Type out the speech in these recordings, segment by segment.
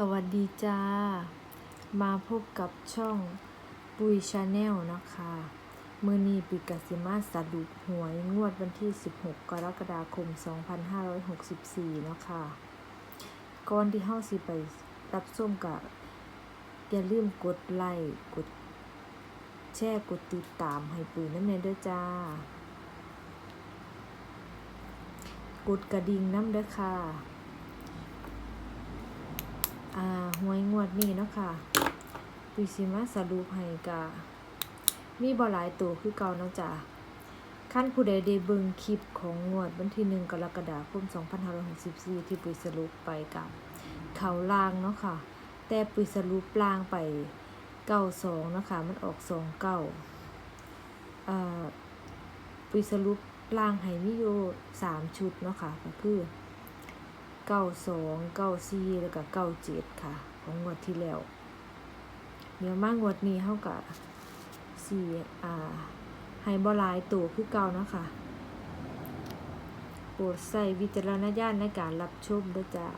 สวัสดีจ้า มาพบกับช่องปุยชาแนลนะคะมือนี้ปิกาสิมาสรุปหวยงวดวันที่ 16 กรกฎาคม 2564นาะคะก่อนที่เฮาสิไปรับส้มกับอย่าลืมกดไลค์กดแชร์กดติดตามให้ปุยน้ำเนเด้อจ้ากดกระดิ่งน้ำเด้อค่ะ อ่าหวยงวดนี้เนาะค่ะปุยสิมาสรุปให้กะมีบ่หลายตัวคือเก่าเนาะจ้ะขั้นผู้ใดได้เบิ่งคลิปของงวดวันที่หนึ่งกรกฎาคม 2564 ที่ปุยสรุปไปกับเขาลางเนาะค่ะ แต่ปุยสรุปลางไป92เนาะค่ะมันออก29อ่าปุยสรุปลางให้มีอยู่3ชุดเนาะค่ะก็คือ เก้าสองเก้าสี่แล้วก็เก้าเจ็ดค่ะ ของงวดที่แล้ว เดี๋ยวมางวดนี้เท่ากับสี่อ่าให้บอลายตัวคือเก่าเนาะคะโปรดใส่วิจารณญาณในการรับชมด้วยจ้า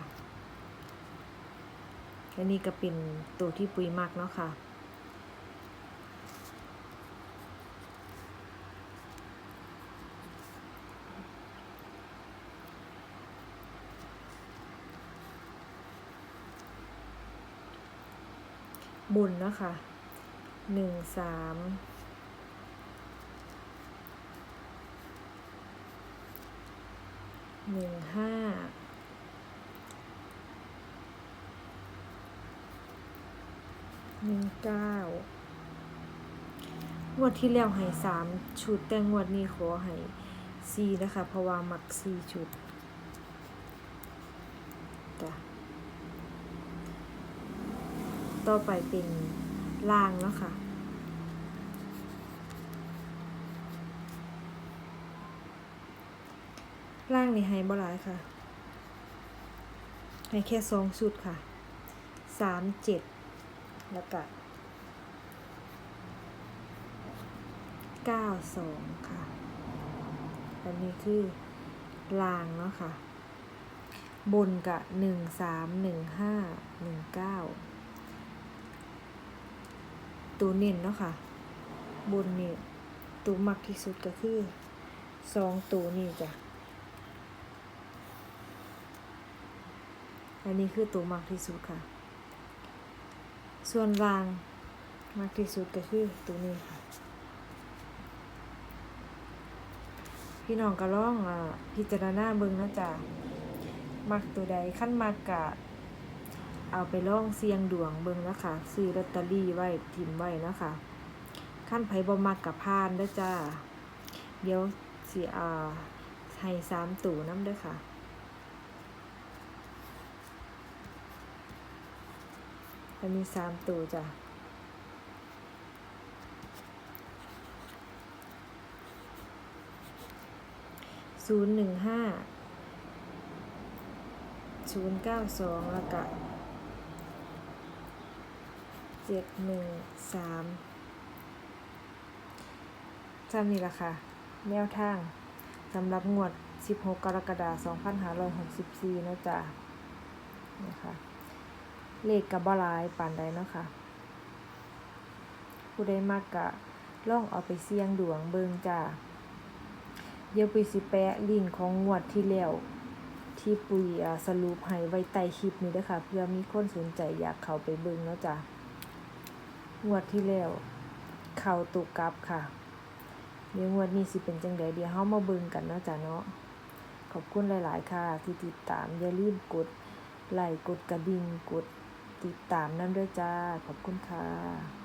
อันนี้ก็เป็นตัวที่ปุยมากเนาะค่ะ บุญนะคะหนึ่งสามหนึ่งห้าหนึ่งเก้างวดที่แล้วให้สามชุด แต่งวดนี้ขอให้สี่นะคะ เพราะว่ามักสี่ชุดจ้ะ ต่อไปเป็นล่างแล้วค่ะล่างนี่ให้บ่หลายค่ะ ให้แค่สองชุดค่ะสามเจ็ดแล้วก็เก้าสองค่ะ อันนี้คือล่างเนาะค่ะ บนกะหนึ่งสามหนึ่งห้าหนึ่งเก้า ตัวเน้นเนาะค่ะ บนนี่ตัวมักที่สุดก็คือสองตัวนี่จ้ะ อันนี้คือตัวมักที่สุดค่ะ ส่วนรางมักที่สุดก็คือตัวนี้ค่ะ พี่น้องก็ลองอ่าพิจารณาเบิ่งนะจ๊ะมักตัวใดขั้นมักกะ เอาไปล่องเสียงดวงเบิ่งนะคะซื้อลอตเตอรี่ไว้ทิมไว้นะคะขั้นไผบ่มักกับพานด้จ้า เดี๋ยวสิอ่าให้สามตู่น้ำด้อค่ะ จะมีสามตู่จ้ะศูนย์หนึ่งห้าศูนย์เก้าสองแล้วก็ เจ็ดหนึ่งสามจำนี่ละค่ะ แนวทางสำหรับงวด 16 กรกฎาคม2564นะจ๊ะนะคะเลขกับบลายปานใดเนาะค่ะ ผู้ใดมากกะล่องเอาไปเสี่ยงดวงเบิงจ้าเดี๋ยวปุยสิแปะลิงก์ของงวดที่แล้วที่ปุยสรุปให้ไว้ใต้คลิปนี้ด้อค่ะ เพื่อมีคนสนใจอยากเข้าไปเบิงเนาะจ้ะ งวดที่แล้วเข่าตุกลับค่ะ เดี๋ยวงวดนี้สิเป็นจังไดเดี๋ยวเฮามาเบิ่งกันเนาะจ้ะเนาะ ขอบคุณหลาย ๆ ค่ะ ที่ติดตามอย่าลืมกดไลค์กดกระดิ่งกดติดตามนั่นด้วยจ้า ขอบคุณค่ะ